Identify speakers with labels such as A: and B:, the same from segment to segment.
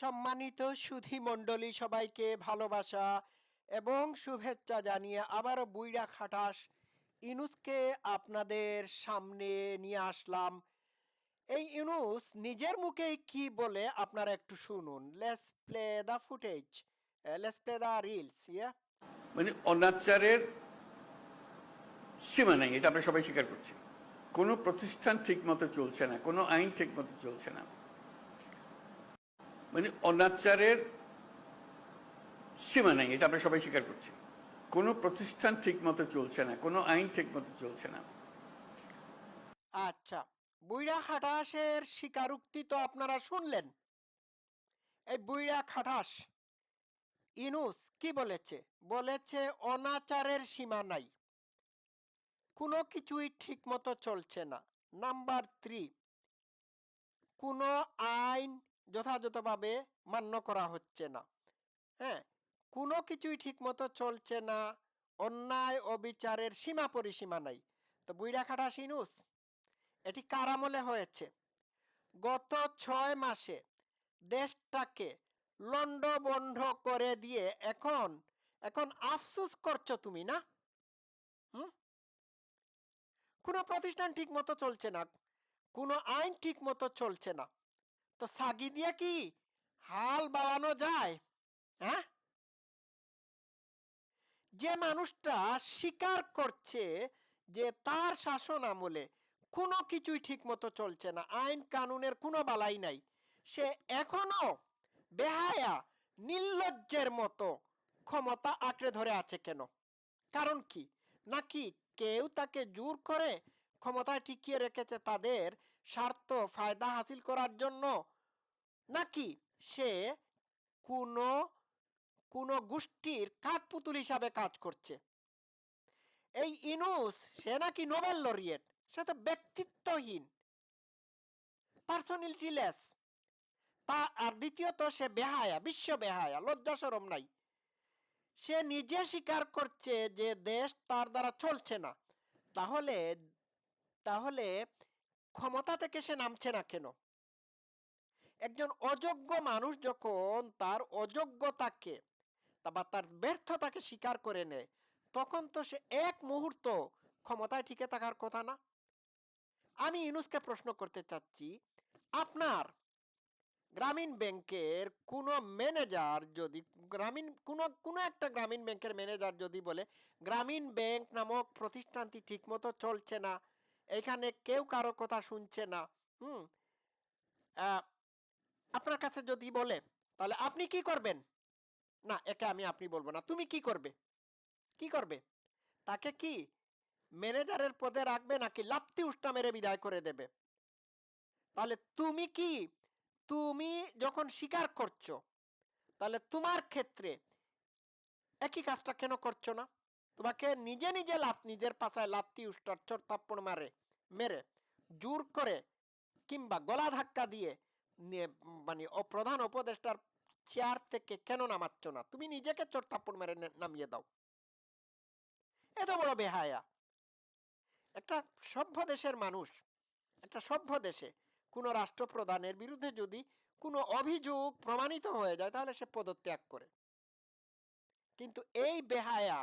A: সম্মানিত সুধি মণ্ডলী সবাইকে ভালোবাসা এবং শুভেচ্ছা জানিয়ে আবারও বুইড়া খাটাস ইনুসকে আপনাদের সামনে নিয়ে আসলাম। এই ইউনুস নিজের মুখেই কি বলে আপনারা একটু শুনুন। Let's play the footage let's play the reels yeah
B: মানে অনাচারের সীমা নেই, এটা আমরা সবাই স্বীকার করছি। কোনো প্রতিষ্ঠান ঠিকমতো চলছে না, কোনো আইন ঠিকমতো চলছে না। মানে অনাচারের সীমা নেই, এটা আমরা সবাই স্বীকার করছি। কোনো প্রতিষ্ঠান ঠিক মতো চলছে না, কোনো আইন ঠিক মতো চলছে না।
A: আচ্ছা বুইড়া খাটাসের স্বীকারোক্তি তো আপনারা শুনলেন। এই বুইড়া খাটাস ইনুস কি বলেছে? বলেছে অনাচারের সীমা নাই। কোনো কিছুই ঠিক মতো চলছে না। নাম্বার থ্রি, কোনো যথাযথভাবে মান্য করা হচ্ছে না। হ্যাঁ কোনো কিছুই ঠিক মতো চলছে না, অন্যায় অবিচারের সীমা পরিসীমা নাই। তো বুইড়া খাটাস ইনুস এটি কার আমলে হয়েছে? গত ছয় মাসে দেশটাকে লন্ডবন্ধ করে দিয়ে এখন এখন আফসুস করছ তুমি না? হুম? কোনো প্রতিষ্ঠান ঠিক মতো চলছে না, কোনো আইন ঠিক মতো চলছে না। তো সাগি দিয়ে কি হাল বাড়ানো যায়? হ্যাঁ যে মানুষটা স্বীকার করছে যে তার শাসন আমলে কোনো কিছুই ঠিক মতো চলছে না, আইন কানুনের কোনো বালাই নাই, সে এখনও বেহায়া, নির্লজ্জের মতো ক্ষমতা আঁকড়ে ধরে আছে কেন? কারণ কি? নাকি কেউ তাকে জোর করে ক্ষমতায় টিকিয়ে রেখেছে তাদের স্বার্থ ফায়দা হাসিল করার জন্য, নাকি সে কোনো কোনো গোষ্ঠীর কাঠপুতুল হিসাবে কাজ করছে? এই ইনুস, সে নাকি নোবেল লরিয়েট? সে তো ব্যক্তিত্বহীন। Personality less. তা, আর দ্বিতীয়ত, সে বেহায়া, বিশ্ব বেহায়া, লজ্জা সরম নাই। সে নিজে স্বীকার করছে যে দেশ তার দ্বারা চলছে না। তাহলে তাহলে ক্ষমতা থেকে সে নামছে না কেন? একজন অযোগ্য মানুষ যখন তার অযোগ্যতাকে বা তার ব্যর্থতাকে স্বীকার করে নেয়, তখন তো সে এক মুহূর্ত ক্ষমতায় টিকে থাকার কথা না। আমি ইনুসকে প্রশ্ন করতে চাচ্ছি, আপনার গ্রামীণ ব্যাংকের কোনো ম্যানেজার যদি, গ্রামীণ কোনো কোনো একটা গ্রামীণ ব্যাংকের ম্যানেজার যদি বলে, গ্রামীণ ব্যাংক নামক প্রতিষ্ঠানটি ঠিকমতো চলছে না এখানে কেউ কারও কথা শুনছে না, হুম? আপনার কাছে যদি বলে, তাহলে আপনি কি করবেন? না, একে আমি, আপনি বলব না। তুমি কি করবে? কি করবে? তাকে কি ম্যানেজারের পদে রাখবে নাকি লাত্তি উষ্টা মেরে বিদায় করে দেবে? তাহলে তুমি কি, তুমি যখন স্বীকার করছ, তাহলে তোমার ক্ষেত্রে একই কাজটা কেন করছ না? তোমাকে নিজে নিজে লাত নিজের পাশায় লাত্তি উষ্টার চোর থাপ্পড় মারে, মেরে, জোর করে কিংবা গলা ধাক্কা দিয়ে মানে প্রধান উপদেষ্টার চেয়ার থেকে কেন নামাচ্ছ না? তুমি নিজেকে চোর থাপ্পড় মেরে নামিয়ে দাও। এত বড় বেহায়া। একটা সভ্য দেশের মানুষ, একটা সভ্য দেশে কোনো রাষ্ট্রপ্রধানের বিরুদ্ধে যদি কোনো অভিযোগ প্রমাণিত হয়ে যায়, তাহলে সে পদত্যাগ করে। কিন্তু এই বেহায়া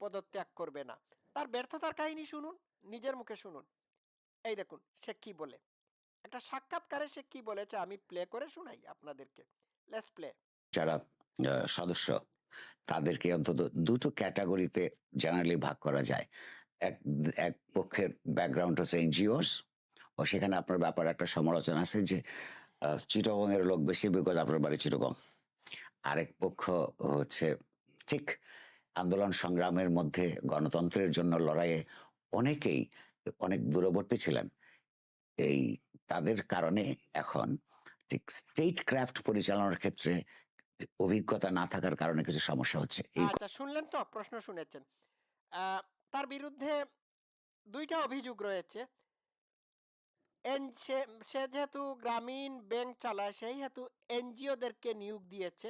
A: পদত্যাগ করবে না। তার ব্যর্থতার কাহিনী শুনুন, নিজের মুখে শুনুন। এই দেখুন, সে কি বলে? একটা সাক্ষাৎকারে সে কি বলেছে আমি প্লে করে শুনাই আপনাদেরকে। লেটস প্লে
C: যারা সদস্য, তাদেরকে অন্তত দুটো ক্যাটাগরিতে জেনারেলি ভাগ করা যায়। এক এক পক্ষের ব্যাকগ্রাউন্ড হচ্ছে এনজিওস ও সেখানে আপনার ব্যাপারে একটা সমালোচনা আছে যে চিটগং এর লোক বেশি বিকজ আপনার বাড়ি চিটগং। আরেক পক্ষ হচ্ছে ঠিক আন্দোলন সংগ্রামের মধ্যে গণতন্ত্রের জন্য লড়াইয়ে অনেকেই অনেক দূরবর্তী ছিলেন। এই তাদের কারণে এখন ঠিক স্টেট ক্রাফট পরিচালনার ক্ষেত্রে অভিজ্ঞতা না থাকার কারণে কিছু সমস্যা হচ্ছে।
A: আচ্ছা শুনলেন তো? প্রশ্ন শুনেছেন। তার বিরুদ্ধে দুইটা অভিযোগ রয়েছে। সে যেহেতু গ্রামীণ ব্যাংক চালায়, সেই হেতু এনজিওদেরকে নিয়োগ দিয়েছে।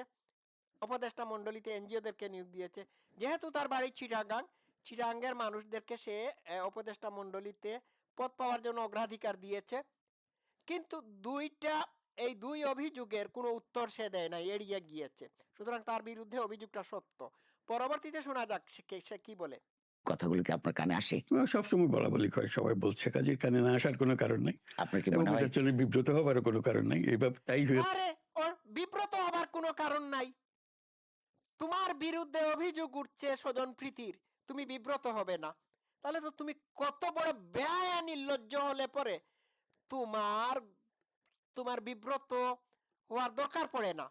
A: উপদেষ্টা মণ্ডলীতে এনজিওদেরকে নিয়োগ দিয়েছে। যেহেতু তার বাড়ি চিটাগাং চিটাগাঙ্গের মানুষদেরকে সে উপদেষ্টা মণ্ডলীতে পদ পাওয়ার জন্য অগ্রাধিকার দিয়েছে। কিন্তু দুইটা এই দুই অভিযোগের কোনো উত্তর সে দেয় না এড়িয়ে গিয়েছে। সুতরাং তার বিরুদ্ধে অভিযোগটা সত্য। পরবর্তীতে শোনা যাক সে কে- সে কি বলে।
C: কথাগুলো কি আপনার কানে আসে?
B: সবসময় বলা বলি হয় সবাই বলছে কাজের কানে না আসার কোনো কারণ নেই।
C: আপনার কি মনে হয়?
B: বিব্রত হবারও কোনো কারণ নেই এইভাবে তাই হয়েছে।
A: আরে ওর বিব্রত হবার কোনো কারণ নাই। তোমার বিরুদ্ধে অভিযোগ উঠছে স্বজন প্রীতির তুমি বিব্রত হবে না। তাহলে তো তুমি কত বড় ব্যয় নির্লজ্জ হলে পরে তোমার তোমার বিব্রত হওয়ার দরকার পড়ে না।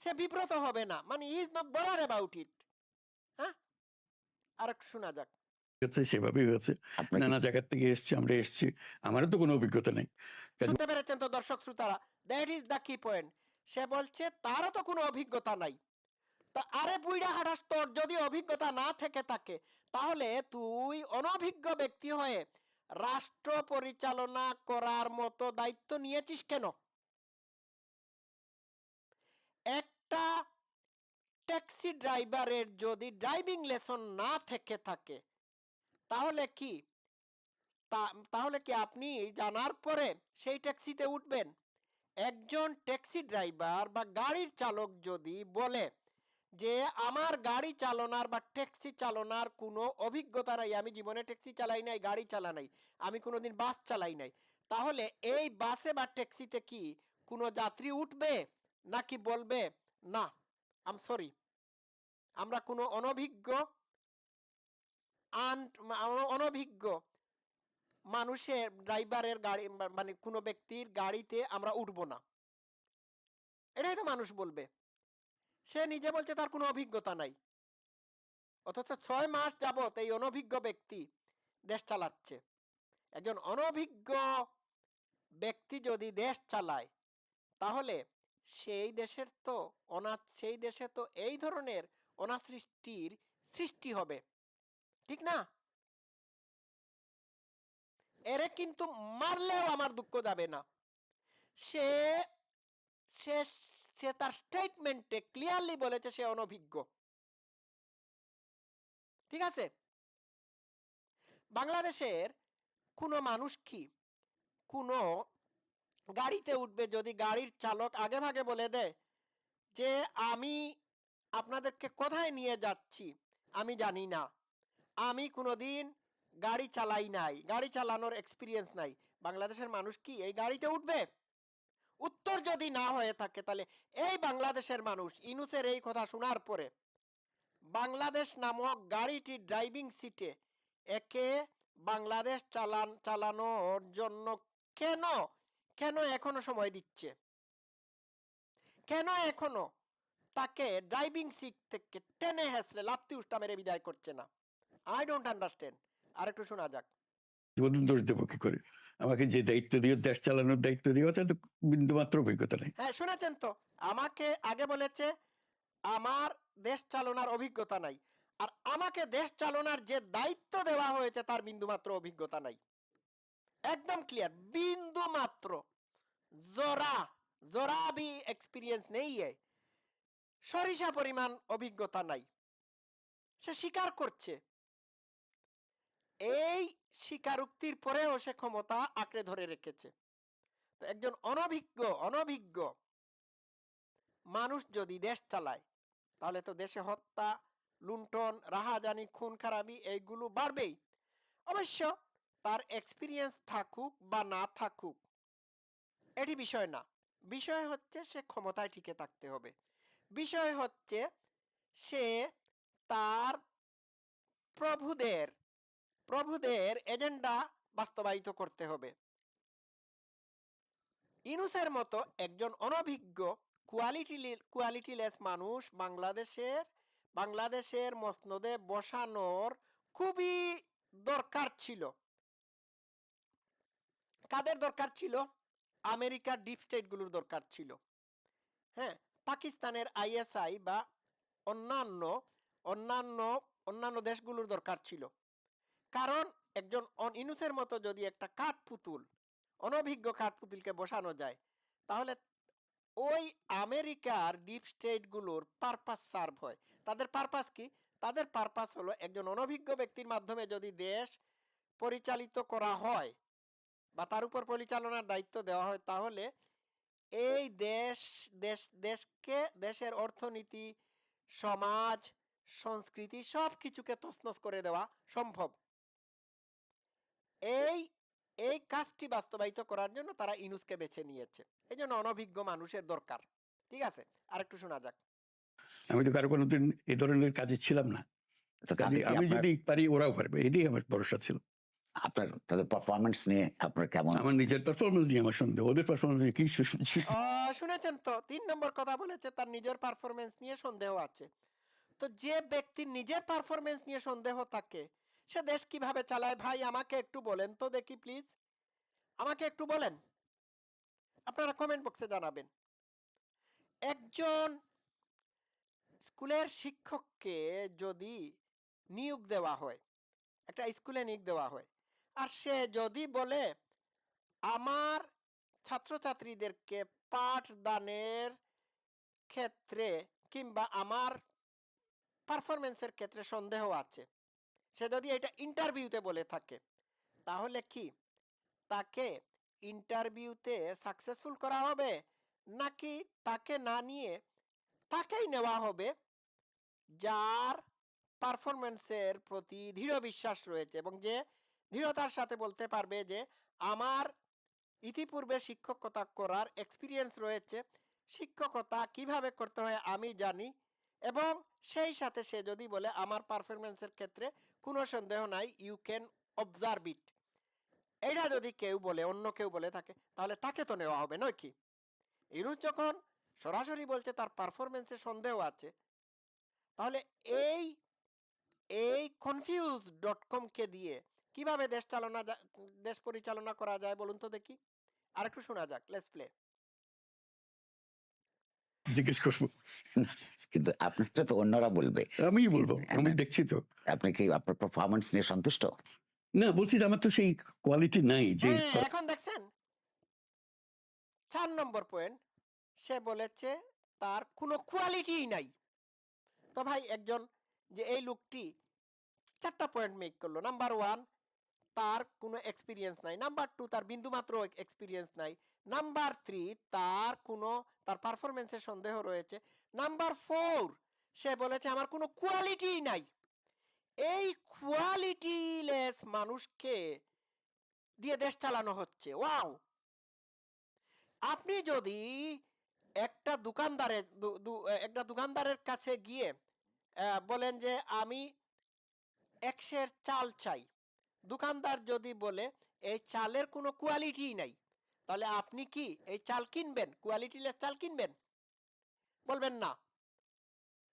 A: সে বিব্রত হবে না মানে ইজ নট বলার অ্যাবাউট ইট হ্যাঁ? আর একটু শোনা যাক।
B: সেভাবেই হয়েছে। নানা জায়গার থেকে এসছি আমরা এসছি আমারও তো কোনো অভিজ্ঞতা নেই।
A: শুনতে পেরেছেন তো দর্শক শ্রোতারা? দ্যাট ইজ দ্য কি পয়েন্ট সে বলছে, তারও তো কোনো অভিজ্ঞতা নাই। তা আরে বুইড়া হারাস তোর যদি অভিজ্ঞতা না থেকে থাকে, তাহলে তুই অনভিজ্ঞ ব্যক্তি হয়ে রাষ্ট্র পরিচালনা করার মতো দায়িত্ব নিয়েছিস কেন? একটা ট্যাক্সি ড্রাইভারের যদি ড্রাইভিং লেসন না থেকে থাকে, তাহলে কি? তাহলে কি আপনি জানার পরে সেই ট্যাক্সিতে উঠবেন? একজন ট্যাক্সি ড্রাইভার বা গাড়ির চালক যদি বলে যে, আমার গাড়ি চালনার বা ট্যাক্সি চালনার কোনো অভিজ্ঞতা নাই, আমি জীবনে ট্যাক্সি চালাই নাই, গাড়ি চালা নাই, আমি কোনোদিন বাস চালাই নাই, তাহলে এই বাসে বা ট্যাক্সিতে কি কোনো যাত্রী উঠবে নাকি বলবে, না, আম সরি, আমরা কোনো অনভিজ্ঞ, আন, অনভিজ্ঞ মানুষের ড্রাইভারের গাড়ি মানে কোনো ব্যক্তির গাড়িতে আমরা উঠবো না। এটাই তো মানুষ বলবে। সে নিজে বলছে তার কোনো অভিজ্ঞতা নাই। অথচ ছয় মাস যাবত এই অনভিজ্ঞ ব্যক্তি দেশ চালাচ্ছে। একজন অনভিজ্ঞ ব্যক্তি যদি দেশ চালায়, তাহলে সেই দেশের তো অনাথ, সেই দেশে তো এই ধরনের অনাসৃষ্টির সৃষ্টি হবে। ঠিক না? কিন্তু মারলেও আমার দুঃখ যাবে না। সে সে সে তার স্টেটমেন্টে ক্লিয়ারলি বলেছে সে অনভিজ্ঞ। ঠিক আছে? বাংলাদেশের কোনো মানুষ কি কোনো গাড়িতে উঠবে যদি গাড়ির চালক আগে ভাগে বলে দেয় যে, আমি আপনাদেরকে কোথায় নিয়ে যাচ্ছি? আমি জানি না। আমি কোনোদিন গাড়ি চালাই নাই, গাড়ি চালানোর এক্সপিরিয়েন্স নাই। বাংলাদেশের মানুষ কি এই গাড়িতে উঠবে? উত্তর যদি না হয়ে থাকে তাহলে এই বাংলাদেশের মানুষ, ইনুসের এই কথা শোনার পরে বাংলাদেশ নামক গাড়িটি ড্রাইভিং সিটে একে বাংলাদেশ চালান, চালানোর জন্য কেন কেন এখনও সময় দিচ্ছে? কেন এখনও তাকে ড্রাইভিং সিট থেকে টেনে হেসলে লাপ্তি উষ্টা মেরে বিদায় করছে না? আই ডোন্ট আন্ডারস্ট্যান্ড আর একটু শোনা যাক।
B: জীবন দোষ দেবো কি করে। আমাকে যে দায়িত্ব দিয়ে দেশ চালানোর দায়িত্ব দিয়ে আছে তো অভিজ্ঞতা নেই।
A: হ্যাঁ শুনেছেন তো আমাকে আগে বলেছে আমার দেশ চালনার অভিজ্ঞতা নাই। আর আমাকে দেশ চালনার যে দায়িত্ব দেওয়া হয়েছে তার বিন্দু মাত্র অভিজ্ঞতা নাই। একদম ক্লিয়ার বিন্দু মাত্র জোরা জোরা भी এক্সপিরিয়েন্স নেই সরিষা পরিমাণ অভিজ্ঞতা নাই। সে স্বীকার করছে। এই স্বীকারোক্তির পরেও সে ক্ষমতা আঁকড়ে ধরে রেখেছে। তো একজন অনভিজ্ঞ অনভিজ্ঞ মানুষ যদি দেশ চালায়, তাহলে তো দেশে হত্যা, লুণ্ঠন, রাহাজানি, খুন, খারাপি এইগুলো বাড়বেই। অবশ্য তার এক্সপিরিয়েন্স থাকুক বা না থাকুক, এটি বিষয় না। বিষয় হচ্ছে সে ক্ষমতায় টিকে থাকতে হবে। বিষয় হচ্ছে সে তার প্রভুদের প্রভুদের এজেন্ডা বাস্তবায়িত করতে হবে। ইনুসের মতো একজন অনভিজ্ঞ কোয়ালিটি কোয়ালিটিলেস মানুষ বাংলাদেশের বাংলাদেশের মসনদে বসানোর খুবই দরকার ছিল। কাদের দরকার ছিল? আমেরিকার ডিপ স্টেটগুলোর দরকার ছিল। হ্যাঁ পাকিস্তানের আইএসআই বা অন্যান্য অন্যান্য অন্যান্য দেশগুলোর দরকার ছিল। কারণ একজন ইনুসের মতো যদি একটা কাঠ পুতুল অনভিজ্ঞ কাঠ পুতুলকে বসানো যায়, তাহলে ওই আমেরিকার ডিপ স্টেটগুলোর পারপাস সার্ভ হয়। তাদের পারপাস কি? তাদের পারপাস হলো একজন অনভিজ্ঞ ব্যক্তির মাধ্যমে যদি দেশ পরিচালিত করা হয় বা তার উপর পরিচালনার দায়িত্ব দেওয়া হয়, তাহলে এই দেশ দেশ, দেশকে, দেশের অর্থনীতি, সমাজ, সংস্কৃতি সব কিছুকে তছনছ করে দেওয়া সম্ভব। এই এই কাজটি বাস্তবায়িত করার জন্য তারা ইনুসকে বেছে নিয়েছে। এই জন্য অনভিজ্ঞ মানুষের দরকার। ঠিক আছে? আরেকটু শোনা যাক।
B: আমি তো কারও কোনোদিন এই ধরনের কাজে ছিলাম না। আমি যদি পারি ওরাও পারবে। এটাই আমার ভরসা ছিল।
C: আপনার তাদের পারফরমেন্স নিয়ে আপনার কেমন?
B: আমার নিজের পারফরমেন্স নিয়ে আমার সন্দেহ। ওদের পারফরমেন্স নিয়ে কি শুনছি
A: শুনেছেন তো? তিন নম্বর কথা বলেছে তার নিজের পারফরমেন্স নিয়ে সন্দেহ আছে। তো যে ব্যক্তির নিজের পারফরমেন্স নিয়ে সন্দেহ থাকে সে দেশ কীভাবে চালায়? ভাই, আমাকে একটু বলেন তো দেখি প্লিজ আমাকে একটু বলেন। আপনারা কমেন্ট বক্সে জানাবেন। একজন স্কুলের শিক্ষককে যদি নিয়োগ দেওয়া হয়, একটা স্কুলে নিয়োগ দেওয়া হয়, আর সে যদি বলে, আমার ছাত্রছাত্রীদেরকে পাঠদানের ক্ষেত্রে কিংবা আমার পারফরমেন্সের ক্ষেত্রে সন্দেহ আছে। সে যদি এটা ইন্টারভিউতে বলে থাকে, তাহলে কি? তাকে ইন্টারভিউতে সাকসেসফুল করা হবে? নাকি তাকে না নিয়ে তাকেই নেওয়া হবে, যার পারফরমেন্সের প্রতি দৃঢ় বিশ্বাস রয়েছে এবং যে দৃঢ়তার সাথে বলতে পারবে যে আমার ইতিপূর্বে শিক্ষকতা করার এক্সপিরিয়েন্স রয়েছে, শিক্ষকতা কীভাবে করতে হয় আমি জানি এবং সেই সাথে সে যদি বলে আমার পারফরমেন্সের ক্ষেত্রে কোনো সন্দেহ নাই ইউ ক্যান অবজার্ভ ইট এটা যদি কেউ বলে, অন্য কেউ বলে থাকে, তাহলে তাকে তো নেওয়া হবে, নয় কি? ইরুজ যখন সরাসরি বলছে তার পারফরমেন্সে সন্দেহ আছে, তাহলে এই এই কনফিউজ ডট কমকে দিয়ে কীভাবে দেশ চালনা দেশ পরিচালনা করা যায় বলুন তো দেখি? আরেকটু শোনা যাক লেটস প্লে
B: জিজ্ঞেস করব।
C: কিন্তু আপনারটা তো অন্যরা বলবে।
B: আমি বলব আমি দেখছি তো।
C: আপনি কি আপনার পারফরমেন্স নিয়ে সন্তুষ্ট?
B: না বলছি যে আমার তো সেই কোয়ালিটি নাই যে
A: হ্যাঁ, এখন দেখছেন? চার নম্বর পয়েন্ট সে বলেছে তার কোনো কোয়ালিটি নাই। তো ভাই একজন যে এই লোকটি চারটা পয়েন্ট মেক করল। নাম্বার ওয়ান তার কোনো এক্সপিরিয়েন্স নাই। নাম্বার টু তার বিন্দুমাত্র এক্সপিরিয়েন্স নাই। নাম্বার থ্রি তার কোনো, তার পারফরমেন্সের সন্দেহ রয়েছে। নাম্বার ফোর সে বলেছে, আমার কোনো কোয়ালিটি নাই। এই কোয়ালিটিলেস মানুষকে দিয়ে দেশ চালানো হচ্ছে। ওয়াও আপনি যদি একটা দোকানদারের একটা দোকানদারের কাছে গিয়ে বলেন যে, আমি একশের চাল চাই। দোকানদার যদি বলে, এই চালের কোনো কোয়ালিটি নাই। তাহলে আপনি কি এই চাল কিনবেন? কোয়ালিটিলেস চাল কিনবেন? বলবেন না।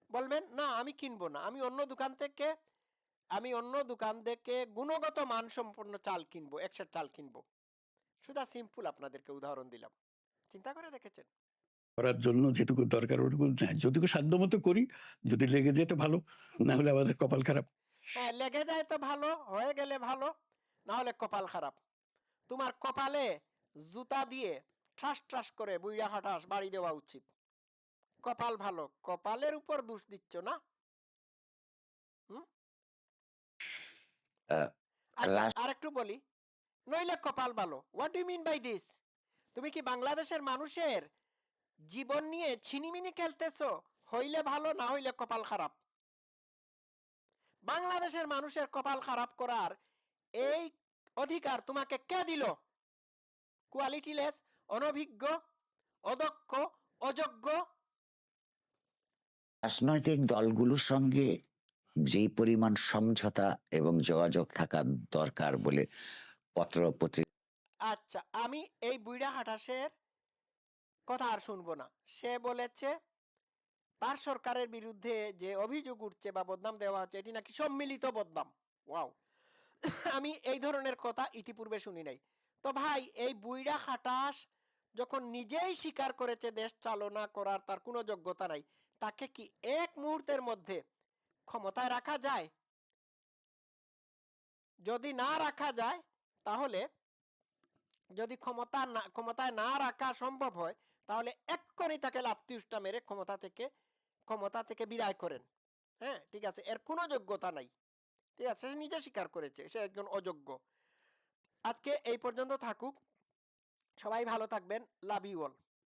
A: বলবেন না আমি কিনবো না। আমি অন্য দোকান থেকে আমি অন্য দোকান থেকে গুণগত মানসম্পন্ন চাল কিনবো একশের চাল কিনবো। শুধু সিম্পল আপনাদেরকে উদাহরণ দিলাম। চিন্তা করে দেখেছেন?
B: করার জন্য যেটুকু দরকার ওটুকু যদিও সাধ্য মতো করি যদি লেগে যেত ভালো না হলে আমাদের কপাল খারাপ।
A: হ্যাঁ লেগে যায় তো ভালো হয়ে গেলে ভালো না হলে কপাল খারাপ। তোমার কপালে জুতা দিয়ে ঠাস ঠাস করে বুইড়া হাটাস বাড়ি দেওয়া উচিত। কপাল ভালো কপালের উপর দোষ দিচ্ছ না? আচ্ছা আরেকটু বলি। নইলে কপাল ভালো। What do mean by this তুমি কি বাংলাদেশের মানুষের জীবন নিয়ে ছিনিমিনি খেলতেছো? হইলে ভালো না হইলে কপাল খারাপ? বাংলাদেশের মানুষের কপাল খারাপ করার এই অধিকার তোমাকে কে দিল? কোয়ালিটিলেস অনভিজ্ঞ অদক্ষ অযোগ্য।
C: রাজনৈতিক দলগুলোর সঙ্গে যেই পরিমাণ সমঝোতা এবং যোগাযোগ থাকা দরকার বলে পত্র
A: আচ্ছা আমি এই বুইড়া হাটাসের কথা আর শুনব না। সে বলেছে তার সরকারের বিরুদ্ধে যে অভিযোগ উঠছে বা বদনাম দেওয়া হচ্ছে এটি নাকি সম্মিলিত বদনাম? ওয়াও। আমি এই ধরনের কথা ইতিপূর্বে শুনি নাই। তো ভাই, এই বুইড়া খাটাস যখন নিজেই স্বীকার করেছে দেশ চালনা করার তার কোনো যোগ্যতা নাই, তাকে কি এক মুহূর্তের মধ্যে ক্ষমতায় রাখা যায়? যদি না রাখা যায়, তাহলে যদি ক্ষমতা না, ক্ষমতায় না রাখা সম্ভব হয়, তাহলে এক্ষুনি তাকে লাত্তিউষ্টা মেরে ক্ষমতা থেকে ক্ষমতা থেকে বিদায় করেন। হ্যাঁ ঠিক আছে? এর কোনো যোগ্যতা নাই। ঠিক আছে? সে নিজে স্বীকার করেছে, সে একজন অযোগ্য। আজকে এই পর্যন্ত থাকুক। সবাই ভালো থাকবেন। Love you all